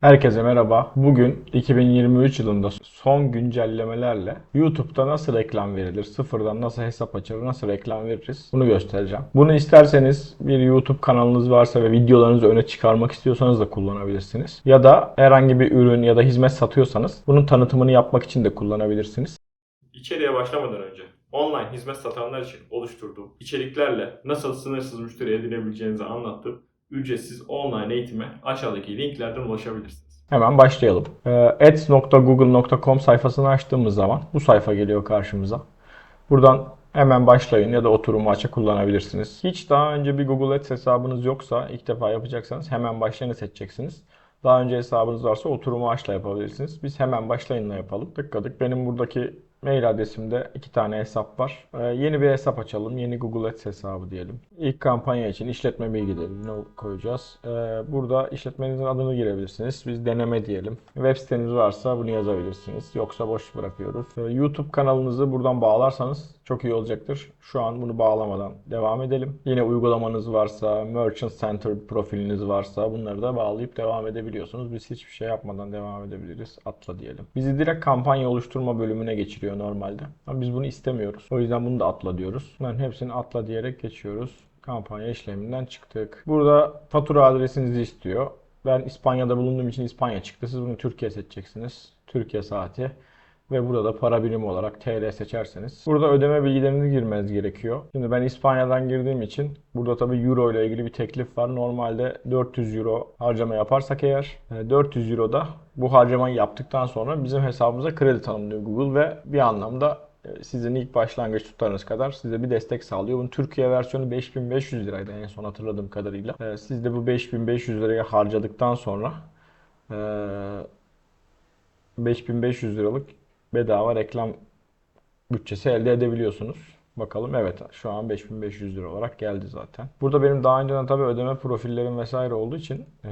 Herkese merhaba. Bugün 2023 yılında son güncellemelerle YouTube'da nasıl reklam verilir, sıfırdan nasıl hesap açılır, nasıl reklam veririz bunu göstereceğim. Bunu isterseniz bir YouTube kanalınız varsa ve videolarınızı öne çıkarmak istiyorsanız da kullanabilirsiniz. Ya da herhangi bir ürün ya da hizmet satıyorsanız bunun tanıtımını yapmak için de kullanabilirsiniz. İçeriye başlamadan önce online hizmet satanlar için oluşturduğum içeriklerle nasıl sınırsız müşteri edinebileceğinizi anlattığım ücretsiz online eğitime aşağıdaki linklerden ulaşabilirsiniz. Hemen başlayalım. Ee, ads.google.com sayfasını açtığımız zaman bu sayfa geliyor karşımıza. Buradan hemen başlayın ya da oturumu açık kullanabilirsiniz. Hiç daha önce bir Google Ads hesabınız yoksa ilk defa yapacaksanız hemen başlayını seçeceksiniz. Daha önce hesabınız varsa oturumu açla yapabilirsiniz. Biz hemen başlayınla yapalım. Tıkladık. Benim buradaki mail adresimde iki tane hesap var. Ee, yeni bir hesap açalım. Yeni Google Ads hesabı diyelim. İlk kampanya için işletme bilgilerini koyacağız. Ee, burada işletmenizin adını girebilirsiniz. Biz deneme diyelim. Web siteniz varsa bunu yazabilirsiniz. Yoksa boş bırakıyoruz. Ee, YouTube kanalınızı buradan bağlarsanız çok iyi olacaktır. Şu an bunu bağlamadan devam edelim. Yine uygulamanız varsa, Merchant Center profiliniz varsa bunları da bağlayıp devam edebiliyorsunuz. Biz hiçbir şey yapmadan devam edebiliriz. Atla diyelim. Bizi direkt kampanya oluşturma bölümüne geçiriyor normalde. Ama biz bunu istemiyoruz. O yüzden bunu da atla diyoruz. Bunların hepsini atla diyerek geçiyoruz. Kampanya işleminden çıktık. Burada fatura adresinizi istiyor. Ben İspanya'da bulunduğum için İspanya çıktı. Siz bunu Türkiye seçeceksiniz. Türkiye saati ve burada da para birimi olarak TL seçerseniz. Burada ödeme bilgilerinizi girmeniz gerekiyor. Şimdi ben İspanya'dan girdiğim için burada tabii euro ile ilgili bir teklif var. Normalde 400 euro harcama yaparsak eğer 400 euro da bu harcamayı yaptıktan sonra bizim hesabımıza kredi tanımlıyor Google ve bir anlamda e, sizin ilk başlangıç tutarınız kadar size bir destek sağlıyor. Bunun Türkiye versiyonu 5500 liraydı en son hatırladığım kadarıyla. E, Siz de bu 5500 liraya harcadıktan sonra e, 5500 liralık bedava reklam bütçesi elde edebiliyorsunuz. Bakalım evet şu an 5500 lira olarak geldi zaten. Burada benim daha önceden tabii ödeme profillerim vesaire olduğu için eee,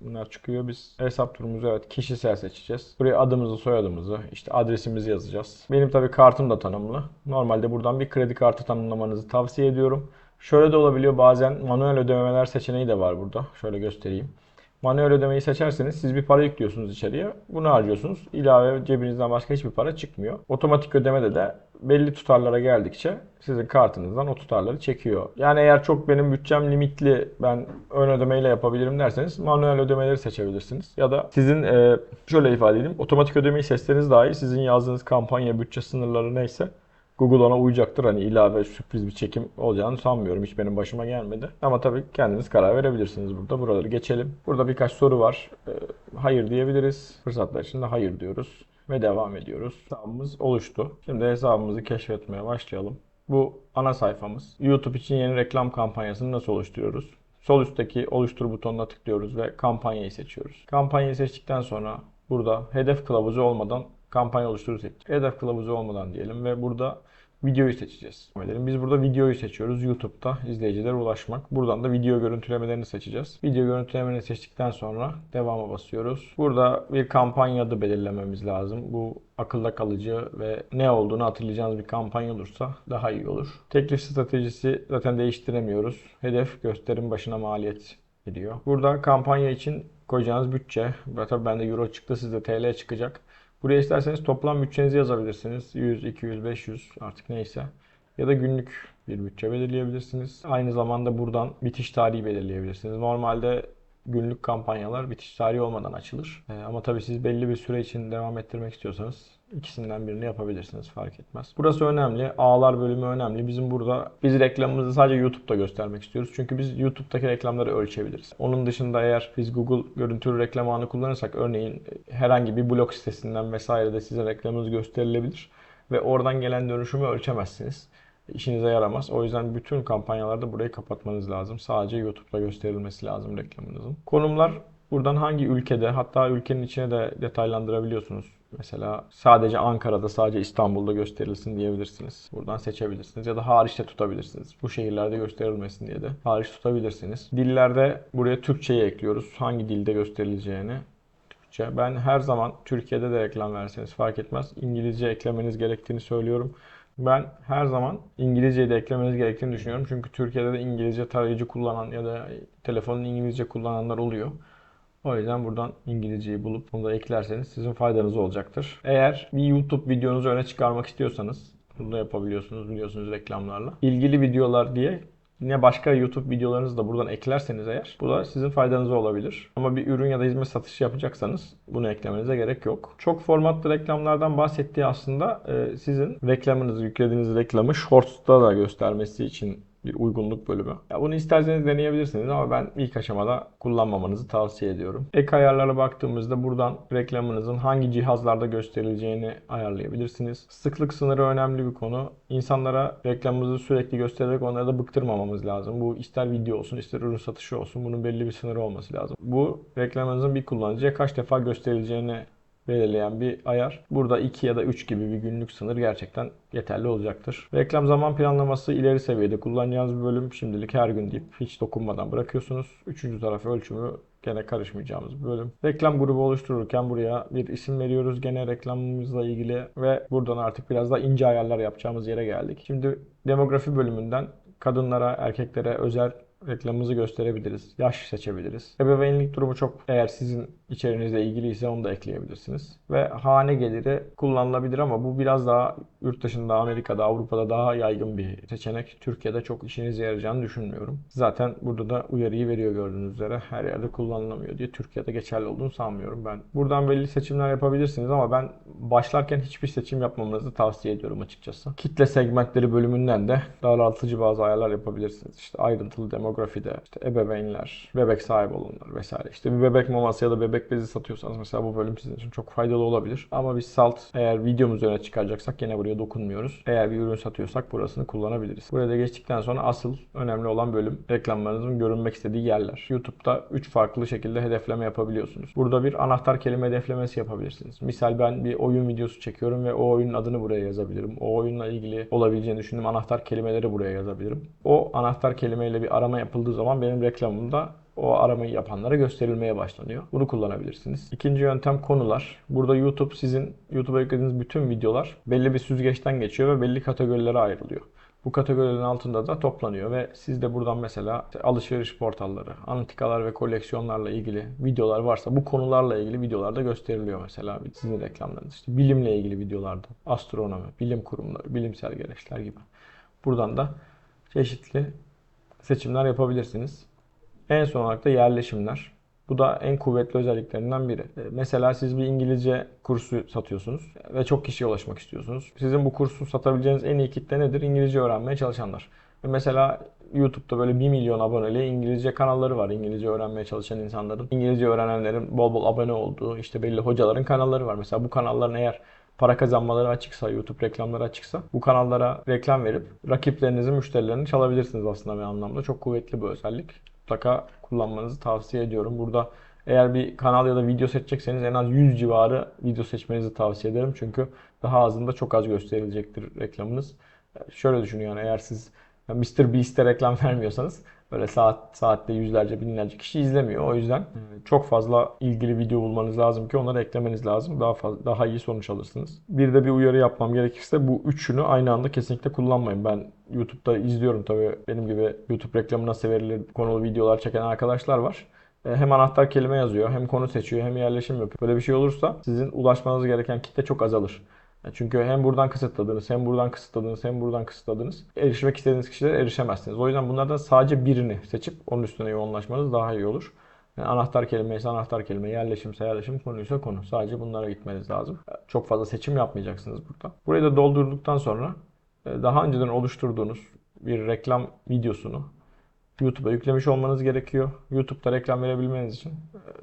bunlar çıkıyor. Biz hesap turumuzu evet kişisel seçeceğiz. Buraya adımızı soyadımızı işte adresimizi yazacağız. Benim tabii kartım da tanımlı. Normalde buradan bir kredi kartı tanımlamanızı tavsiye ediyorum. Şöyle de olabiliyor bazen manuel ödemeler seçeneği de var burada. Şöyle göstereyim. Manuel ödemeyi seçerseniz siz bir para yüklüyorsunuz içeriye. Bunu harcıyorsunuz. İlave cebinizden başka hiçbir para çıkmıyor. Otomatik ödemede de belli tutarlara geldikçe sizin kartınızdan o tutarları çekiyor. Yani eğer çok benim bütçem limitli ben ön ödemeyle yapabilirim derseniz manuel ödemeleri seçebilirsiniz. Ya da sizin e, şöyle ifade edeyim otomatik ödemeyi seçseniz dahi sizin yazdığınız kampanya bütçe sınırları neyse Google ona uyacaktır. Hani ilave sürpriz bir çekim olacağını sanmıyorum. Hiç benim başıma gelmedi. Ama tabii kendiniz karar verebilirsiniz burada. Buraları geçelim. Burada birkaç soru var. Ee, hayır diyebiliriz. Fırsatlar için de hayır diyoruz. Ve devam ediyoruz. Hesabımız oluştu. Şimdi hesabımızı keşfetmeye başlayalım. Bu ana sayfamız. YouTube için yeni reklam kampanyasını nasıl oluşturuyoruz? Sol üstteki oluştur butonuna tıklıyoruz ve kampanyayı seçiyoruz. Kampanyayı seçtikten sonra burada hedef kılavuzu olmadan kampanya oluşturu seçtik. Hedef kılavuzu olmadan diyelim ve burada videoyu seçeceğiz. Biz burada videoyu seçiyoruz. YouTube'da izleyicilere ulaşmak. Buradan da video görüntülemelerini seçeceğiz. Video görüntülemelerini seçtikten sonra devama basıyoruz. Burada bir kampanya adı belirlememiz lazım. Bu akılda kalıcı ve ne olduğunu hatırlayacağınız bir kampanya olursa daha iyi olur. Teklif stratejisi zaten değiştiremiyoruz. Hedef gösterim başına maliyet ediyor. Burada kampanya için koyacağınız bütçe. Tabii bende euro çıktı sizde TL çıkacak. Buraya isterseniz toplam bütçenizi yazabilirsiniz. 100, 200, 500 artık neyse. Ya da günlük bir bütçe belirleyebilirsiniz. Aynı zamanda buradan bitiş tarihi belirleyebilirsiniz. Normalde günlük kampanyalar bitiş tarihi olmadan açılır. Ee, ama tabii siz belli bir süre için devam ettirmek istiyorsanız ikisinden birini yapabilirsiniz fark etmez. Burası önemli. Ağlar bölümü önemli. Bizim burada biz reklamımızı sadece YouTube'da göstermek istiyoruz. Çünkü biz YouTube'daki reklamları ölçebiliriz. Onun dışında eğer biz Google görüntülü reklam ağını kullanırsak örneğin herhangi bir blog sitesinden vesaire de size reklamınız gösterilebilir ve oradan gelen dönüşümü ölçemezsiniz işinize yaramaz. O yüzden bütün kampanyalarda burayı kapatmanız lazım. Sadece YouTube'da gösterilmesi lazım reklamınızın. Konumlar buradan hangi ülkede hatta ülkenin içine de detaylandırabiliyorsunuz. Mesela sadece Ankara'da, sadece İstanbul'da gösterilsin diyebilirsiniz. Buradan seçebilirsiniz ya da hariçte tutabilirsiniz. Bu şehirlerde gösterilmesin diye de hariç tutabilirsiniz. Dillerde buraya Türkçeyi ekliyoruz. Hangi dilde gösterileceğini Türkçe. Ben her zaman Türkiye'de de reklam verseniz fark etmez. İngilizce eklemeniz gerektiğini söylüyorum. Ben her zaman İngilizceyi de eklemeniz gerektiğini düşünüyorum. Çünkü Türkiye'de de İngilizce tarayıcı kullanan ya da telefonun İngilizce kullananlar oluyor. O yüzden buradan İngilizceyi bulup bunu da eklerseniz sizin faydanız olacaktır. Eğer bir YouTube videonuzu öne çıkarmak istiyorsanız bunu da yapabiliyorsunuz biliyorsunuz reklamlarla. İlgili videolar diye Yine başka YouTube videolarınızı da buradan eklerseniz eğer bu da sizin faydanıza olabilir. Ama bir ürün ya da hizmet satışı yapacaksanız bunu eklemenize gerek yok. Çok formatlı reklamlardan bahsettiği aslında e, sizin reklamınızı yüklediğiniz reklamı Shorts'ta da göstermesi için bir uygunluk bölümü. Ya bunu isterseniz deneyebilirsiniz ama ben ilk aşamada kullanmamanızı tavsiye ediyorum. Ek ayarlara baktığımızda buradan reklamınızın hangi cihazlarda gösterileceğini ayarlayabilirsiniz. Sıklık sınırı önemli bir konu. İnsanlara reklamımızı sürekli göstererek onları da bıktırmamamız lazım. Bu ister video olsun ister ürün satışı olsun bunun belli bir sınırı olması lazım. Bu reklamınızın bir kullanıcıya kaç defa gösterileceğini belirleyen bir ayar. Burada 2 ya da 3 gibi bir günlük sınır gerçekten yeterli olacaktır. Reklam zaman planlaması ileri seviyede kullanacağınız bir bölüm. Şimdilik her gün deyip hiç dokunmadan bırakıyorsunuz. Üçüncü taraf ölçümü gene karışmayacağımız bir bölüm. Reklam grubu oluştururken buraya bir isim veriyoruz gene reklamımızla ilgili ve buradan artık biraz da ince ayarlar yapacağımız yere geldik. Şimdi demografi bölümünden kadınlara, erkeklere özel reklamımızı gösterebiliriz. Yaş seçebiliriz. Ebeveynlik durumu çok eğer sizin içerinizle ilgiliyse onu da ekleyebilirsiniz. Ve hane geliri kullanılabilir ama bu biraz daha yurt dışında, Amerika'da, Avrupa'da daha yaygın bir seçenek. Türkiye'de çok işinize yarayacağını düşünmüyorum. Zaten burada da uyarıyı veriyor gördüğünüz üzere. Her yerde kullanılamıyor diye Türkiye'de geçerli olduğunu sanmıyorum ben. Buradan belli seçimler yapabilirsiniz ama ben başlarken hiçbir seçim yapmamanızı tavsiye ediyorum açıkçası. Kitle segmentleri bölümünden de daraltıcı bazı ayarlar yapabilirsiniz. İşte ayrıntılı demografide, işte ebeveynler, bebek sahibi olanlar vesaire. İşte bir bebek maması ya da bebek bezi satıyorsanız mesela bu bölüm sizin için çok faydalı olabilir. Ama biz salt eğer videomuzu öne çıkaracaksak yine buraya dokunmuyoruz. Eğer bir ürün satıyorsak burasını kullanabiliriz. Buraya da geçtikten sonra asıl önemli olan bölüm reklamlarınızın görünmek istediği yerler. YouTube'da 3 farklı şekilde hedefleme yapabiliyorsunuz. Burada bir anahtar kelime hedeflemesi yapabilirsiniz. Misal ben bir oyun videosu çekiyorum ve o oyunun adını buraya yazabilirim. O oyunla ilgili olabileceğini düşündüğüm anahtar kelimeleri buraya yazabilirim. O anahtar kelimeyle bir arama yapıldığı zaman benim reklamımda o aramayı yapanlara gösterilmeye başlanıyor. Bunu kullanabilirsiniz. İkinci yöntem konular. Burada YouTube sizin YouTube'a yüklediğiniz bütün videolar belli bir süzgeçten geçiyor ve belli kategorilere ayrılıyor. Bu kategorilerin altında da toplanıyor ve siz de buradan mesela alışveriş portalları, antikalar ve koleksiyonlarla ilgili videolar varsa bu konularla ilgili videolar da gösteriliyor mesela sizin reklamlarınız. İşte bilimle ilgili videolarda, astronomi, bilim kurumları, bilimsel gereçler gibi. Buradan da çeşitli seçimler yapabilirsiniz. En son olarak da yerleşimler. Bu da en kuvvetli özelliklerinden biri. E, Mesela siz bir İngilizce kursu satıyorsunuz ve çok kişiye ulaşmak istiyorsunuz. Sizin bu kursu satabileceğiniz en iyi kitle nedir? İngilizce öğrenmeye çalışanlar. Ve mesela YouTube'da böyle 1 milyon aboneli İngilizce kanalları var. İngilizce öğrenmeye çalışan insanların. İngilizce öğrenenlerin bol bol abone olduğu işte belli hocaların kanalları var. Mesela bu kanalların eğer para kazanmaları açıksa, YouTube reklamları açıksa bu kanallara reklam verip rakiplerinizin müşterilerini çalabilirsiniz aslında bir anlamda. Çok kuvvetli bir özellik. Mutlaka kullanmanızı tavsiye ediyorum. Burada eğer bir kanal ya da video seçecekseniz en az 100 civarı video seçmenizi tavsiye ederim. Çünkü daha azında çok az gösterilecektir reklamınız. Şöyle düşünün yani eğer siz Mr. Beast'e reklam vermiyorsanız böyle saat saatte yüzlerce binlerce kişi izlemiyor. O yüzden çok fazla ilgili video bulmanız lazım ki onları eklemeniz lazım. Daha fazla, daha iyi sonuç alırsınız. Bir de bir uyarı yapmam gerekirse bu üçünü aynı anda kesinlikle kullanmayın. Ben YouTube'da izliyorum tabii benim gibi YouTube reklamı nasıl verilir konulu videolar çeken arkadaşlar var. E, Hem anahtar kelime yazıyor, hem konu seçiyor, hem yerleşim yapıyor. Böyle bir şey olursa sizin ulaşmanız gereken kitle çok azalır. Çünkü hem buradan kısıtladınız, hem buradan kısıtladınız, hem buradan kısıtladınız. Erişmek istediğiniz kişilere erişemezsiniz. O yüzden bunlardan sadece birini seçip onun üstüne yoğunlaşmanız daha iyi olur. Yani anahtar kelime ise anahtar kelime, yerleşimse yerleşim, konuysa konu. Sadece bunlara gitmeniz lazım. Çok fazla seçim yapmayacaksınız burada. Burayı da doldurduktan sonra e, daha önceden oluşturduğunuz bir reklam videosunu YouTube'a yüklemiş olmanız gerekiyor. YouTube'da reklam verebilmeniz için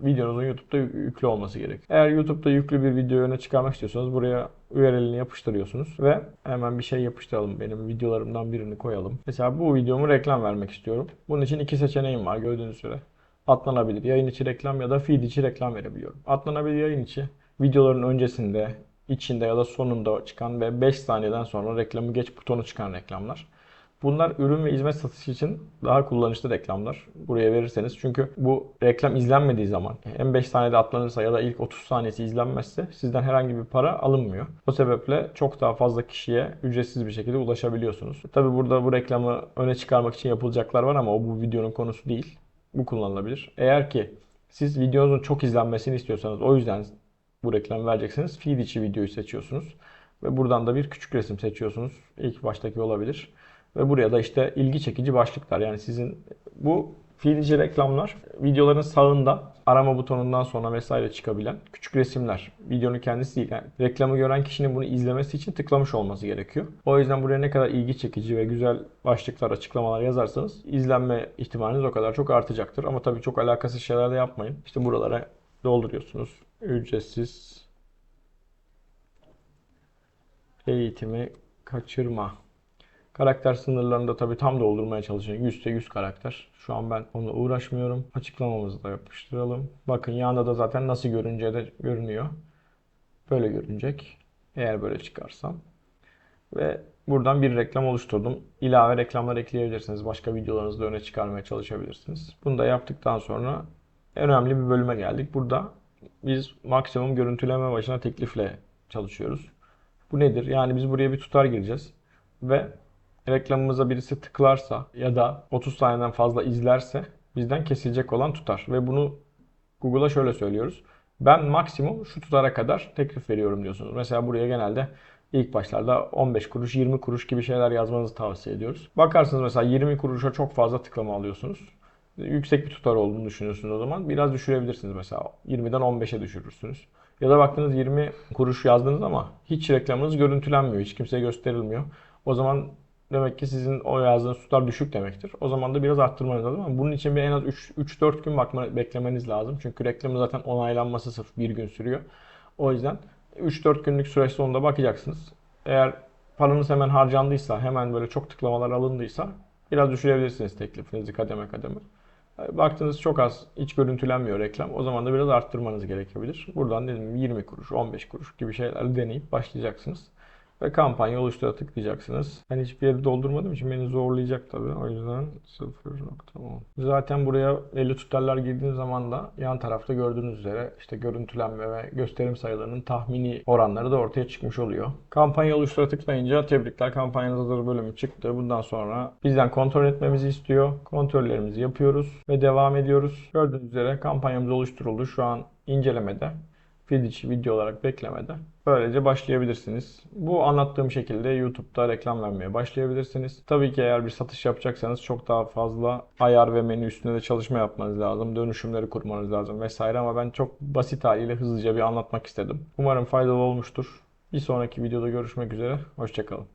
videonuzun YouTube'da yüklü olması gerekiyor. Eğer YouTube'da yüklü bir video öne çıkarmak istiyorsanız buraya URL'ini yapıştırıyorsunuz ve hemen bir şey yapıştıralım. Benim videolarımdan birini koyalım. Mesela bu videomu reklam vermek istiyorum. Bunun için iki seçeneğim var gördüğünüz üzere. Atlanabilir yayın içi reklam ya da feed içi reklam verebiliyorum. Atlanabilir yayın içi videoların öncesinde, içinde ya da sonunda çıkan ve 5 saniyeden sonra reklamı geç butonu çıkan reklamlar. Bunlar ürün ve hizmet satışı için daha kullanışlı reklamlar. Buraya verirseniz. Çünkü bu reklam izlenmediği zaman hem 5 saniyede atlanırsa ya da ilk 30 saniyesi izlenmezse sizden herhangi bir para alınmıyor. O sebeple çok daha fazla kişiye ücretsiz bir şekilde ulaşabiliyorsunuz. Tabi burada bu reklamı öne çıkarmak için yapılacaklar var ama o bu videonun konusu değil. Bu kullanılabilir. Eğer ki Siz videonuzun çok izlenmesini istiyorsanız o yüzden bu reklamı vereceksiniz. Feed içi videoyu seçiyorsunuz. Ve buradan da bir küçük resim seçiyorsunuz. İlk baştaki olabilir. Ve buraya da işte ilgi çekici başlıklar. Yani sizin bu içi reklamlar videoların sağında arama butonundan sonra vesaire çıkabilen küçük resimler. Videonun kendisi değil. Yani reklamı gören kişinin bunu izlemesi için tıklamış olması gerekiyor. O yüzden buraya ne kadar ilgi çekici ve güzel başlıklar, açıklamalar yazarsanız izlenme ihtimaliniz o kadar çok artacaktır. Ama tabii çok alakasız şeyler de yapmayın. İşte buralara dolduruyorsunuz. Ücretsiz eğitimi kaçırma. Karakter sınırlarını da tabii tam doldurmaya çalışın. 100'te 100 karakter. Şu an ben onunla uğraşmıyorum. Açıklamamızı da yapıştıralım. Bakın yanında da zaten nasıl görüneceği de görünüyor. Böyle görünecek. Eğer böyle çıkarsam. Ve buradan bir reklam oluşturdum. İlave reklamlar ekleyebilirsiniz. Başka videolarınızda öne çıkarmaya çalışabilirsiniz. Bunu da yaptıktan sonra önemli bir bölüme geldik. Burada biz maksimum görüntüleme başına teklifle çalışıyoruz. Bu nedir? Yani biz buraya bir tutar gireceğiz ve reklamımıza birisi tıklarsa ya da 30 saniyeden fazla izlerse bizden kesilecek olan tutar. Ve bunu Google'a şöyle söylüyoruz. Ben maksimum şu tutara kadar teklif veriyorum diyorsunuz. Mesela buraya genelde ilk başlarda 15 kuruş, 20 kuruş gibi şeyler yazmanızı tavsiye ediyoruz. Bakarsınız mesela 20 kuruşa çok fazla tıklama alıyorsunuz. Yüksek bir tutar olduğunu düşünüyorsunuz o zaman. Biraz düşürebilirsiniz mesela. 20'den 15'e düşürürsünüz. Ya da baktınız 20 kuruş yazdınız ama hiç reklamınız görüntülenmiyor. Hiç kimseye gösterilmiyor. O zaman demek ki sizin o yazdığınız tutar düşük demektir. O zaman da biraz arttırmanız lazım ama bunun için bir en az 3-4 gün bakma, beklemeniz lazım. Çünkü reklamın zaten onaylanması sırf bir gün sürüyor. O yüzden 3-4 günlük süreç sonunda bakacaksınız. Eğer paranız hemen harcandıysa, hemen böyle çok tıklamalar alındıysa biraz düşürebilirsiniz teklifinizi kademe kademe. Baktınız çok az, hiç görüntülenmiyor reklam. O zaman da biraz arttırmanız gerekebilir. Buradan dedim 20 kuruş, 15 kuruş gibi şeyler deneyip başlayacaksınız. Ve kampanya oluştura tıklayacaksınız. Ben hiçbir yeri doldurmadığım için beni zorlayacak tabii. O yüzden 0.10. Zaten buraya 50 tutarlar girdiğiniz zaman da yan tarafta gördüğünüz üzere işte görüntülenme ve gösterim sayılarının tahmini oranları da ortaya çıkmış oluyor. Kampanya oluştura tıklayınca tebrikler kampanyanız hazır bölümü çıktı. Bundan sonra bizden kontrol etmemizi istiyor. Kontrollerimizi yapıyoruz ve devam ediyoruz. Gördüğünüz üzere kampanyamız oluşturuldu. Şu an incelemede feed içi video olarak beklemede. Böylece başlayabilirsiniz. Bu anlattığım şekilde YouTube'da reklam vermeye başlayabilirsiniz. Tabii ki eğer bir satış yapacaksanız çok daha fazla ayar ve menü üstünde de çalışma yapmanız lazım. Dönüşümleri kurmanız lazım vesaire ama ben çok basit haliyle hızlıca bir anlatmak istedim. Umarım faydalı olmuştur. Bir sonraki videoda görüşmek üzere. Hoşçakalın.